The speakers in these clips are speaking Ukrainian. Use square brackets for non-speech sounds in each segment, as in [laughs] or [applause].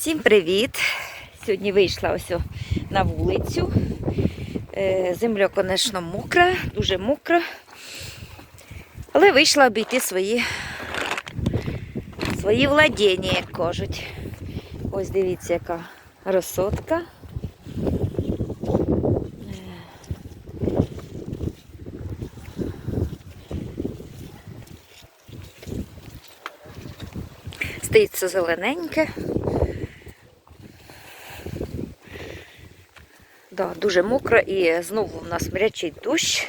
Всім привіт! Сьогодні вийшла ось на вулицю. Е, Земля, звісно, мокра, дуже мокра. Але вийшла обійти свої, свої владіння, як кажуть. Ось дивіться, яка розсотка. Стоїть все зелененьке. Да, дуже мокро і знову в нас мрячий дощ.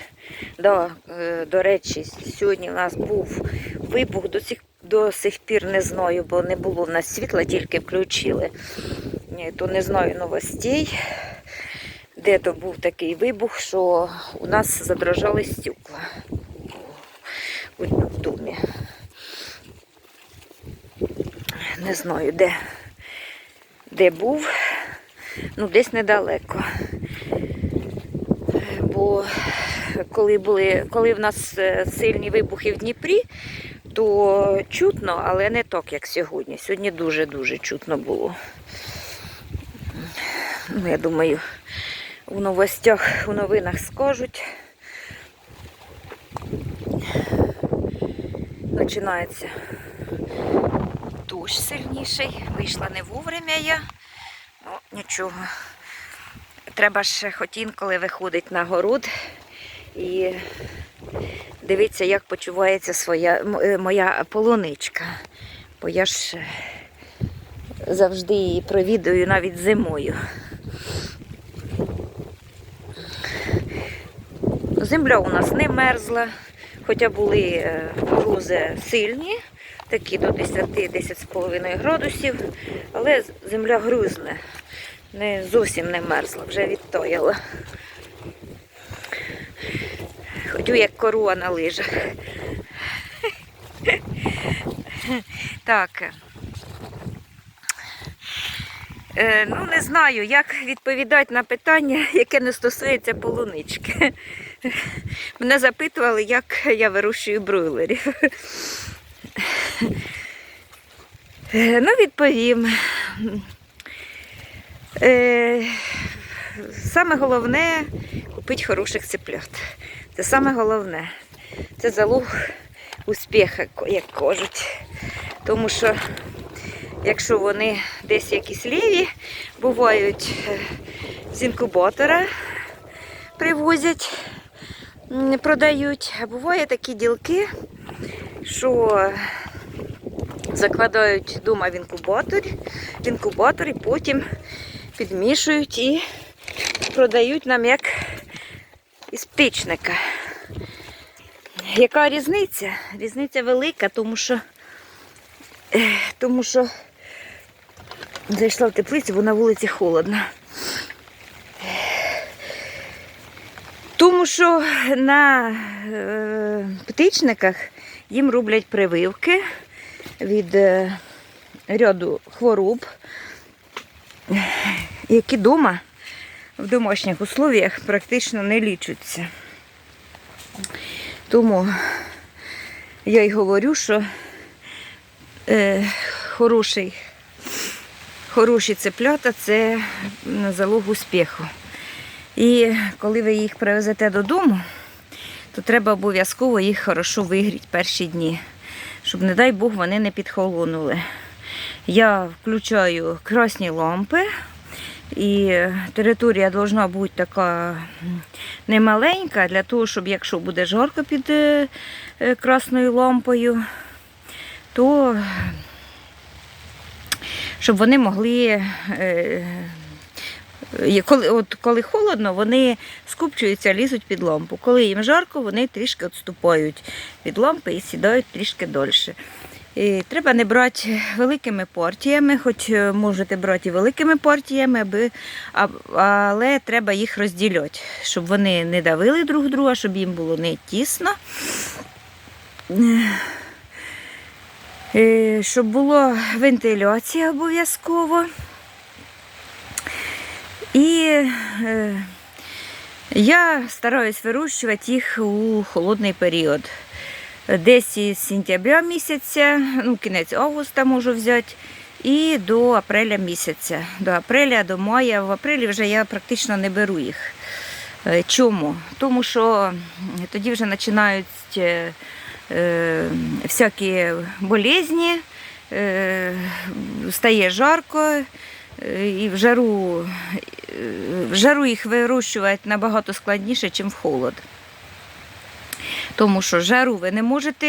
Да, е, до речі, сьогодні у нас був вибух до сих, до сих пір не знаю, бо не було в нас світла, тільки включили. Ні, То не знаю новостей, де то був такий вибух, що у нас задрожали стекла у, у домі. Не знаю, де, де був. Ну, десь недалеко. Бо коли були, коли в нас е, сильні вибухи в Дніпрі, то чутно, але не так, як сьогодні. Сьогодні дуже-дуже чутно було. Ну, я думаю, у новостях, у новинах скажуть. Починається дощ сильніший. Вийшла не вовремя я. Ну, нічого. Треба ж хоч інколи виходить на город і дивитися, як почувається своя, е, моя полуничка. Бо я ж е, завжди її провідую навіть зимою. Земля у нас не мерзла, хоча були е, морози сильні, такі до 10-10,5 градусів, але земля грузне, не зовсім не мерзла, вже відтояла. Ходю як корова на лижах. [laughs] Так. Е, ну, не знаю, як відповідати на питання, яке не стосується полунички. [laughs] Мене запитували, як я вирощую бройлерів. Е, Ну, відповім. Е, Саме головне купити хороших цеплят. Це саме головне. Це залог успіху, як кажуть. Тому що якщо вони десь якісь ліві, бувають е, з інкубатора привозять, продають, буває такі ділки, що закладають вдома в інкубатор, в інкубатор і потім підмішують і продають нам як із птичника. Яка різниця? Різниця велика, тому що е, тому що зайшла в теплицю, бо на вулиці холодно. Тому що на е, птичниках їм роблять прививки від е, ряду хвороб, які вдома в домашніх условіях практично не лічаться. Тому я й говорю, що е, хороший, хороші цеплята це залог успіху. І коли ви їх привезете додому, то треба обов'язково їх хорошо вигріти перші дні, щоб, не дай Бог, вони не підхолонули. Я включаю красні лампи, і територія повинна бути така немаленька, для того, щоб якщо буде жарко під е, е, красною лампою, то щоб вони могли. Е, Коли, от, коли холодно, вони скупчуються, лізуть під лампу. Коли їм жарко, вони трішки відступають від лампи і сідають трішки дольше. І треба не брати великими партіями, хоч е, можете брати великими партіями, аби, але треба їх розділяти, щоб вони не давили друг друга, щоб їм було не тісно. Е, Щоб була вентиляція обов'язково. І е, я стараюсь вирощувати їх у холодний період. Десь із сентября місяця, ну, кінець августа можу взяти, і до апреля місяця. До апреля, до мая. В апрелі вже я практично не беру їх. Е, Чому? Тому що тоді вже починають е, е, всякі болезні, е, стає жарко, і в жару, е, в жару їх вирощувати набагато складніше, ніж в холод. Тому що жару ви не можете,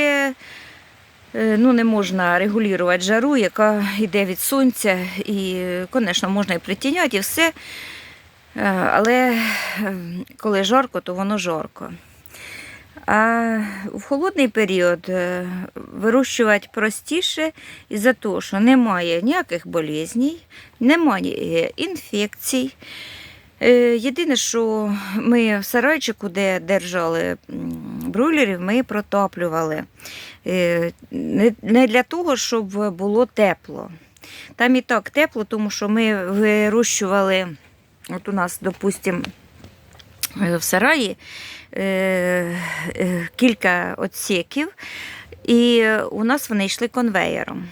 е, ну не можна регулювати жару, яка йде від сонця. І, звісно, можна і притіняти, і все. Е, Але е, коли жарко, то воно жарко. А в холодний період е, вирощувати простіше із-за того, що немає ніяких болезней, немає інфекцій. Е, Єдине, що ми в сарайчику, де держали бройлерів, ми протоплювали. Е, не для того, щоб було тепло. Там і так тепло, тому що ми вирощували, от у нас, допустимо, в сараї е, е, кілька отсеків, і у нас вони йшли конвеєром.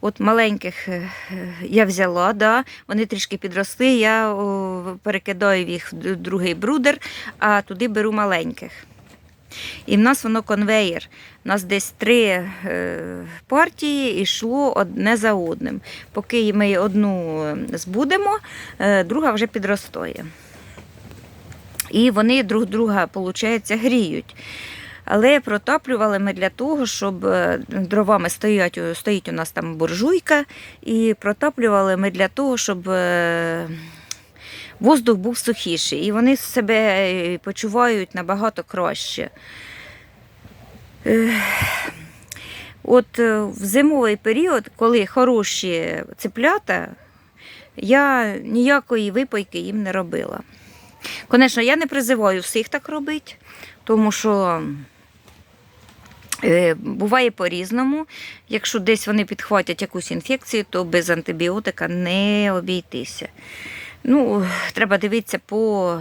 От маленьких е, я взяла, да, вони трішки підросли, я перекидаю їх в другий брудер, а туди беру маленьких. І в нас воно конвеєр. У нас десь три партії йшло одне за одним. Поки ми одну збудемо, друга вже підростає. І вони друг друга, виходить, гріють. Але протаплювали ми для того, щоб е, дровами стоять, стоїть у нас там буржуйка, і протаплювали ми для того, щоб е, воздух був сухіший. І вони себе е, почувають набагато краще. От в зимовий період, коли хороші цеплята, я ніякої випойки їм не робила. Звісно, я не призиваю всіх так робити, тому що е, буває по-різному. Якщо десь вони підхватять якусь інфекцію, то без антибіотика не обійтися. Ну, треба дивитися по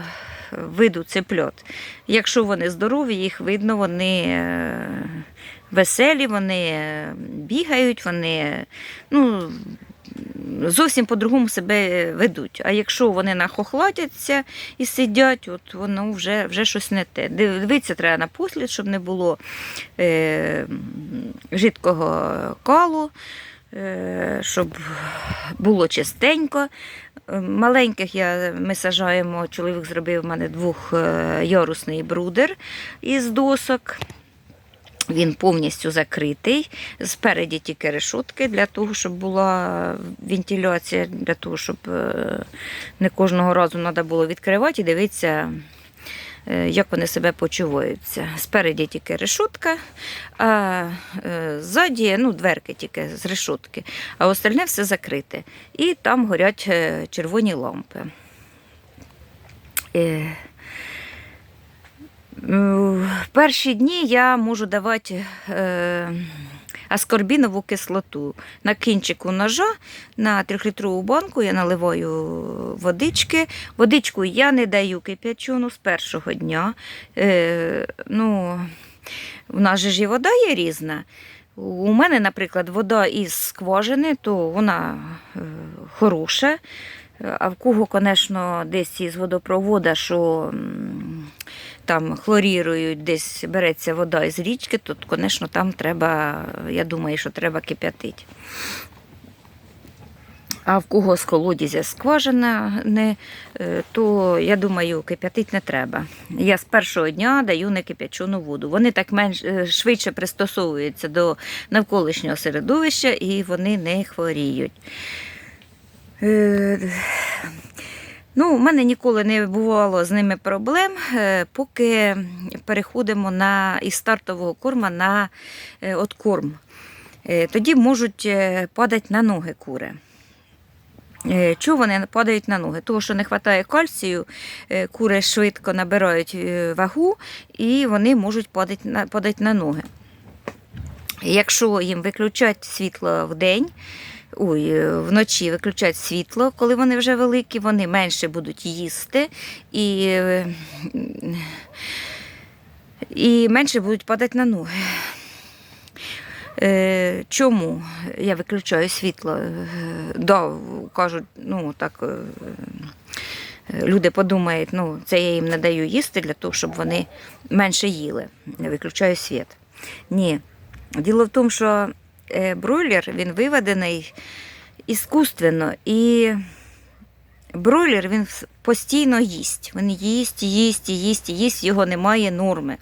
виду цеплят. Якщо вони здорові, їх видно, вони е, веселі, вони е, бігають, вони ну, зовсім по-другому себе ведуть. А якщо вони нахохлатяться і сидять, от воно вже, вже щось не те. Дивитися треба на послід, щоб не було е, жидкого калу, е, щоб було чистенько. Е, Маленьких я, ми сажаємо, чоловік зробив в мене двохярусний брудер із досок. Він повністю закритий. Спереді тільки решетки для того, щоб була вентиляція, для того, щоб е, не кожного разу треба було відкривати і дивитися, е, як вони себе почуваються. Спереді тільки решетка, а е, ззаді ну, дверки тільки з решетки, а остальне все закрите. І там горять червоні лампи. Перші дні я можу давати е, аскорбінову кислоту. На кінчику ножа на 3-літрову банку я наливаю водички. Водичку я не даю кип'ячену з першого дня. Е, ну, в нас же ж і вода є різна. У мене, наприклад, вода із скважини, то вона е, хороша. А в кого, звісно, десь із водопроводу, що там хлорірують, десь береться вода із річки, то, звісно, там треба, я думаю, що треба кип'ятити. А в кого з колодязя скважина, не, е, то я думаю, кип'ятити не треба. Я з першого дня даю некип'ячену воду. Вони так менш е, швидше пристосовуються до навколишнього середовища і вони не хворіють. Ну, у мене ніколи не бувало з ними проблем, е, поки переходимо на, із стартового корма на е, откорм. Е, Тоді можуть падати на ноги кури. Чого вони падають на ноги? Тому що не вистачає кальцію, кури швидко набирають вагу і вони можуть падати падати на ноги. Якщо їм виключать світло в день, ой, е, вночі виключать світло, коли вони вже великі, вони менше будуть їсти і, і менше будуть падати на ноги. Е, чому я виключаю світло? Е, да, кажуть, ну так. Люди подумають, ну, це я їм не даю їсти для того, щоб вони менше їли. Я виключаю світ. Ні. Діло в тому, що бройлер він виведений іскусственно, і бройлер він постійно їсть. Він їсть, їсть, їсть, їсть, його немає норми.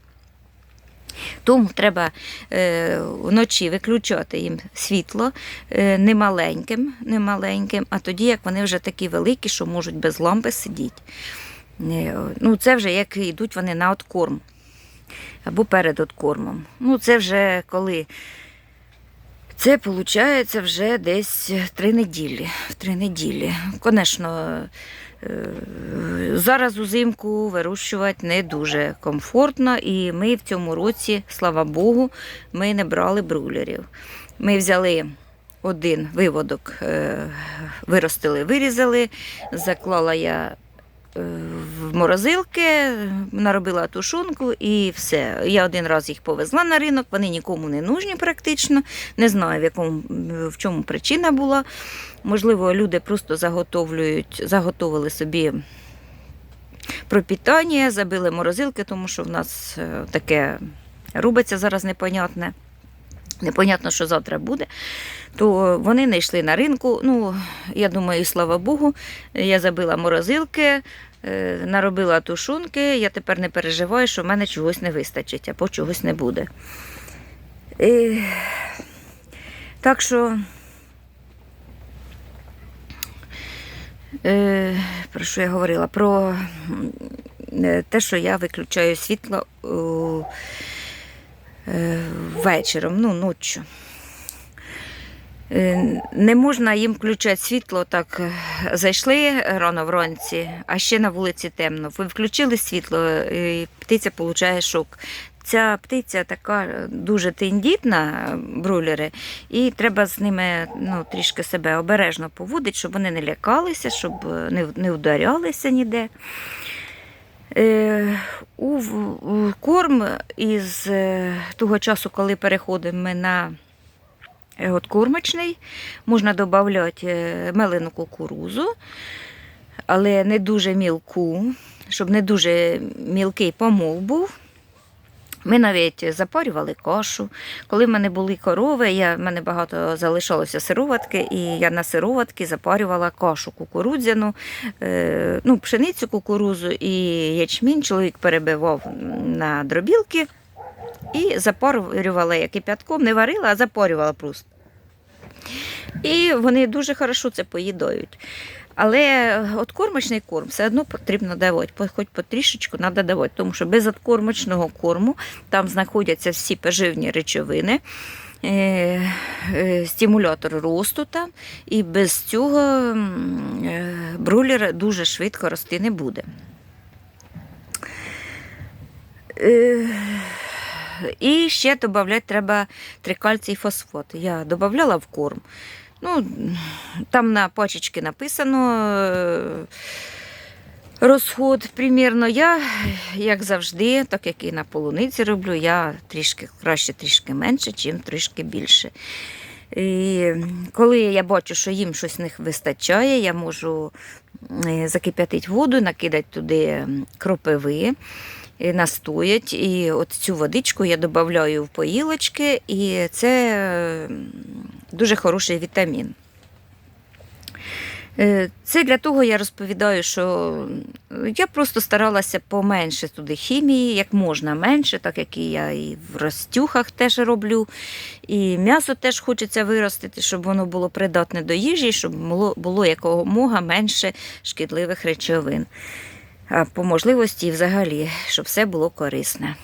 Тому треба е, вночі виключати їм світло е, не маленьким, не маленьким, а тоді, як вони вже такі великі, що можуть без лампи сидіти. Е, ну, це вже як йдуть вони на откорм або перед откормом. Ну, це вже коли. Це виходить вже десь три неділі. Три неділі. Звісно, зараз узимку вирощувати не дуже комфортно, і ми в цьому році, слава Богу, ми не брали брулерів. Ми взяли один виводок, е, виростили, вирізали, заклала я е, в морозилки, наробила тушонку і все. Я один раз їх повезла на ринок, вони нікому не нужні практично. Не знаю, в, якому, в чому причина була. Можливо, люди просто заготовлюють, заготовили собі пропітання, забили морозилки, тому що в нас е, таке робиться зараз непонятне. Непонятно, що завтра буде, то вони не на ринку. Ну, я думаю, і слава Богу, я забила морозилки, е, наробила тушунки. Я тепер не переживаю, що в мене чогось не вистачить, або чогось не буде. І... Так що. Е, про що я говорила? Про е, те, що я виключаю світло у, вечором, ну, ночі. Е, Не можна їм включати світло, так е, зайшли рано вранці, а ще на вулиці темно. Ви включили світло, і птиця отримує шок. Ця птиця така дуже тендітна, бройлери, і треба з ними ну, трішки себе обережно поводити, щоб вони не лякалися, щоб е, не, не вдарялися ніде. Е, у, корм із е, того часу, коли переходимо ми на е, кормочний, можна додати мелену кукурузу, але не дуже мілку, щоб не дуже мілкий помол був. Ми навіть запарювали кашу. Коли в мене були корови, я, в мене багато залишалося сироватки, і я на сироватки запарювала кашу кукурудзяну, е, ну, пшеницю кукурузу і ячмінь. Чоловік перебивав на дробілки і запарювала я кип'ятком, не варила, а запарювала просто. І вони дуже хорошо це поїдають. Але от кормочний корм все одно потрібно давати, хоч потрішечку треба давати, тому що без откормочного корму там знаходяться всі поживні речовини, е, е, стимулятор росту там, і без цього е, брулер дуже швидко рости не буде. Е, І ще додати треба трикальцій фосфат. Я додавала в корм. Ну, там на пачечці написано е, розход примірно. Я, як завжди, так як і на полуниці роблю, я трішки краще трішки менше, чим трішки більше. І коли я бачу, що їм щось не вистачає, я можу е, закип'ятити воду, накидати туди кропиви, і настоять. І от цю водичку я додаю в поїлочки, і це е, дуже хороший вітамін. Е, Це для того я розповідаю, що я просто старалася поменше туди хімії, як можна менше, так як і я і в розтюхах теж роблю, і м'ясо теж хочеться виростити, щоб воно було придатне до їжі, щоб було, було якомога менше шкідливих речовин. А по можливості і взагалі, щоб все було корисне.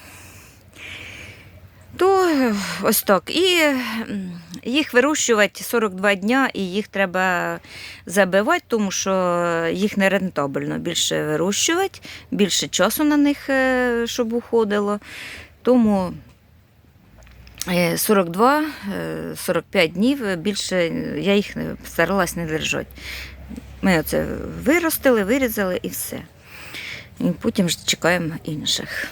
То е, ось так. І їх вирощувати 42 дня, і їх треба забивати, тому що їх не рентабельно більше вирощувати, більше часу на них, е, щоб уходило. Тому е, 42-45 днів е, більше я їх старалась не держати. Ми оце виростили, вирізали і все. І потім чекаємо інших.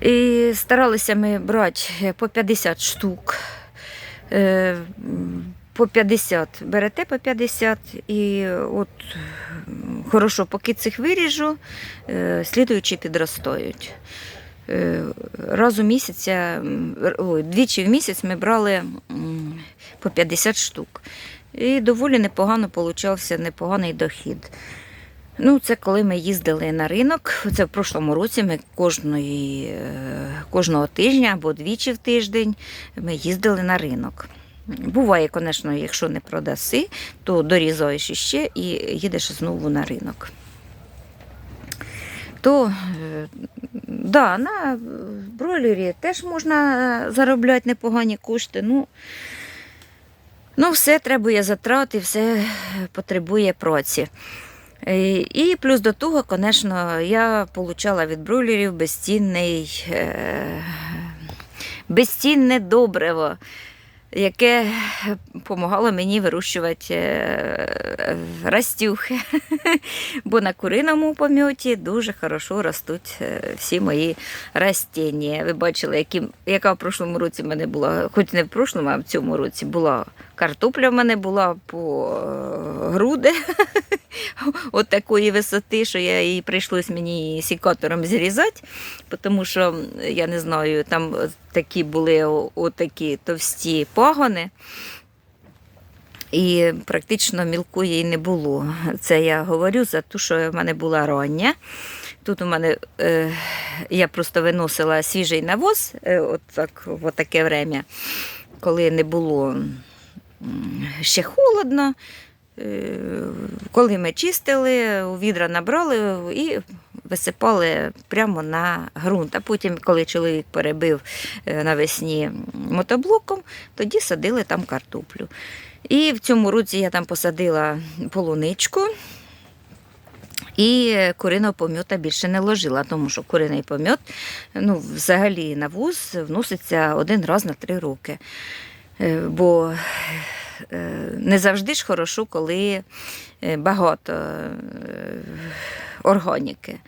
І старалися ми брати по 50 штук. Е, По 50 берете по 50 і от хорошо, поки цих виріжу, е, слідуючі підростають. Е, Раз у місяця, ой, двічі в місяць ми брали по 50 штук. І доволі непогано получався непоганий дохід. Ну, це коли ми їздили на ринок. Це в прошлому році ми кожної, е, кожного тижня або двічі в тиждень ми їздили на ринок. Буває, звісно, якщо не продаси, то дорізаєш іще і їдеш знову на ринок. То е, да, на бройлері теж можна заробляти непогані кошти. Ну, ну все требує затрати, все потребує праці. Е, І плюс до того, звісно, я отримала від бройлерів безцінний, е, безцінне добриво, яке допомагало мені вирощувати е, растюхи. [laughs] Бо на куриному помьоті дуже хорошо ростуть всі мої растіння. Ви бачили, які, яка в прошлому році в мене була, хоч не в прошлому, а в цьому році була картопля в мене була по е, груди. [laughs] От такої висоти, що я її прийшлось мені сікатором зрізати, тому що я не знаю, там такі були отакі товсті пагони. І практично мілкої не було. Це я говорю за те, що в мене була рання. Тут у мене е, я просто виносила свіжий навоз, е, от так, в таке время, коли не було ще холодно. Е, Коли ми чистили, у відра набрали і висипали прямо на ґрунт. А потім, коли чоловік перебив е, навесні мотоблоком, тоді садили там картоплю. І в цьому році я там посадила полуничку. І куриного пом'ята більше не ложила, тому що куриний пом'ят ну, взагалі на вуз вноситься один раз на три роки. Е, Бо е, не завжди ж хорошо, коли е, багато органіки.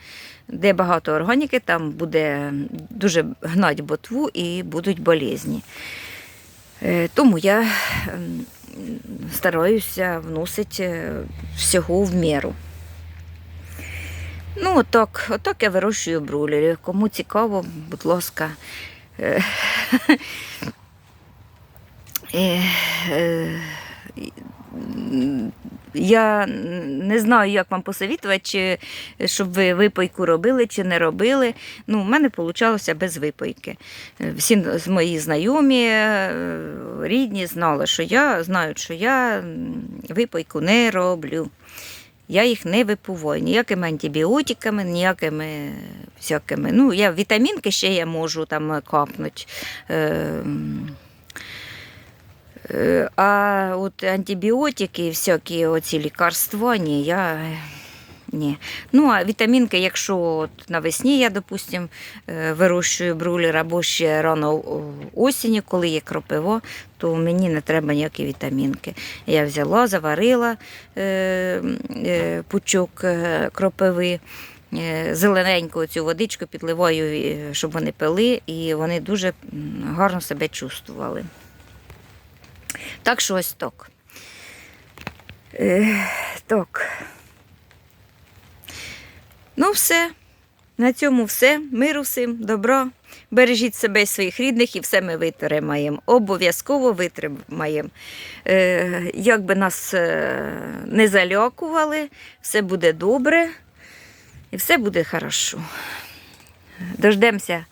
Де багато органіки, там буде дуже гнать ботву і будуть болезні. Е, Тому я ем, стараюся вносити всього в міру. Ну, отак, отак я вирощую брулерів. Кому цікаво, будь ласка. [laughs] Е, е, Я не знаю, як вам посовітувати, чи щоб ви випойку робили чи не робили. Ну, у мене вийшло без випойки. Всі мої знайомі, е, рідні знали, що я знають, що я випойку не роблю. Я їх не випиваю ніякими антибіотиками, ніякими всякими. Ну, я вітамінки ще я можу там капнути. А от антибіотики, всякі оці лікарства, ні, я ні. Ну, а вітамінки, якщо от навесні я, допустим, е, вирощую брулер або ще рано о, осінню, коли є кропиво, то мені не треба ніякі вітамінки. Я взяла, заварила е, е, пучок кропиви. Зелененьку цю водичку підливаю, щоб вони пили, і вони дуже гарно себе чувствували. Так що ось так. Е, так. Ну, все. На цьому все. Миру всім, добра. Бережіть себе і своїх рідних, і все ми витримаємо. Обов'язково витримаємо. Е, як би нас е, не залякували, все буде добре і все буде хорошо. Дождемося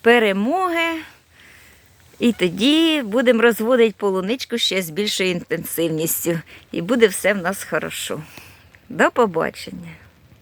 перемоги. І тоді будемо розводити полуничку ще з більшою інтенсивністю. І буде все в нас хорошо. До побачення.